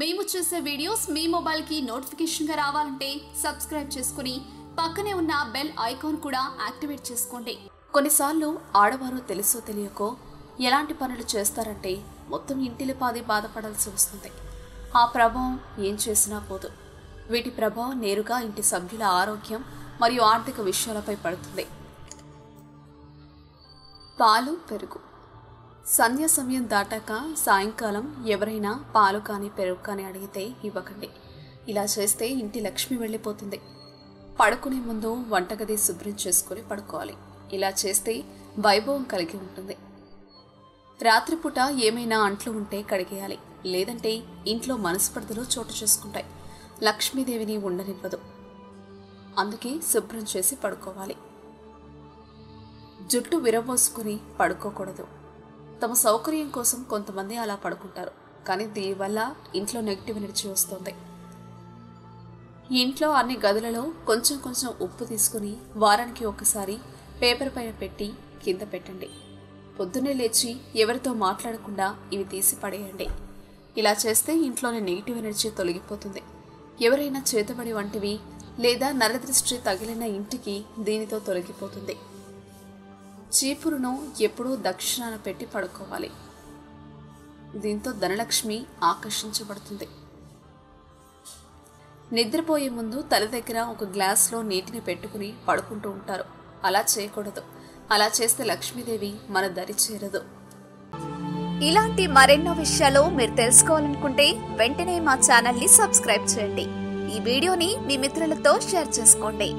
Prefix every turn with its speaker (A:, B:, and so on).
A: మేము చేసే వీడియోస్ మీ మొబైల్కి నోటిఫికేషన్గా రావాలంటే సబ్స్క్రైబ్ చేసుకుని పక్కనే ఉన్న బెల్ ఐకాన్ కూడా యాక్టివేట్ చేసుకోండి. కొన్నిసార్లు ఆడవారు తెలుసో తెలియకో ఎలాంటి పనులు చేస్తారంటే మొత్తం ఇంటిలిపాది బాధపడాల్సి వస్తుంది. ఆ ప్రభావం ఏం చేసినా పోదు. వీటి ప్రభావం నేరుగా ఇంటి సభ్యుల ఆరోగ్యం మరియు ఆర్థిక విషయాలపై పడుతుంది. పాలు పెరుగు. సంధ్య సమయం దాటాక సాయంకాలం ఎవరైనా పాలు కానీ పెరుగు కానీ అడిగితే ఇవ్వకండి. ఇలా చేస్తే ఇంటి లక్ష్మి వెళ్ళిపోతుంది. పడుకునే ముందు వంటగది శుభ్రం చేసుకుని పడుకోవాలి. ఇలా చేస్తే వైభవం కలిగి ఉంటుంది. రాత్రిపూట ఏమైనా అంట్లు ఉంటే కడిగేయాలి. లేదంటే ఇంట్లో మనస్పర్ధలు చోటు చేసుకుంటాయి. లక్ష్మీదేవిని ఉండనివ్వదు. అందుకే శుభ్రం చేసి పడుకోవాలి. జుట్టు విరబోసుకుని పడుకోకూడదు. తమ సౌకర్యం కోసం కొంతమంది అలా పడుకుంటారు. కానీ దీనివల్ల ఇంట్లో నెగిటివ్ ఎనర్జీ వస్తుంది. ఇంట్లో అన్ని గదులలో కొంచెం కొంచెం ఉప్పు తీసుకుని వారానికి ఒకసారి పేపర్ పైన పెట్టి కింద పెట్టండి. పొద్దున్నే లేచి ఎవరితో మాట్లాడకుండా ఇవి తీసి పడేయండి. ఇలా చేస్తే ఇంట్లోని నెగిటివ్ ఎనర్జీ తొలగిపోతుంది. ఎవరైనా చేతబడి వంటివి లేదా నరదృష్టి తగిలిన ఇంటికి దీనితో తొలగిపోతుంది. చీపురును ఎప్పుడూ దక్షిణాన పెట్టి పడుకోవాలి. దీంతో ధనలక్ష్మి ఆకర్షించబడుతుంది. నిద్రపోయే ముందు తల దగ్గర ఒక గ్లాస్లో నీటిని పెట్టుకుని పడుకుంటూ ఉంటారు. అలా చేయకూడదు. అలా చేస్తే లక్ష్మీదేవి మన దరి చేరదు.
B: ఇలాంటి మరెన్నో విషయాలు మీరు తెలుసుకోవాలనుకుంటే వెంటనే మా ఛానల్ని సబ్స్క్రైబ్ చేయండి. ఈ వీడియోని మీ మిత్రులతో షేర్ చేసుకోండి.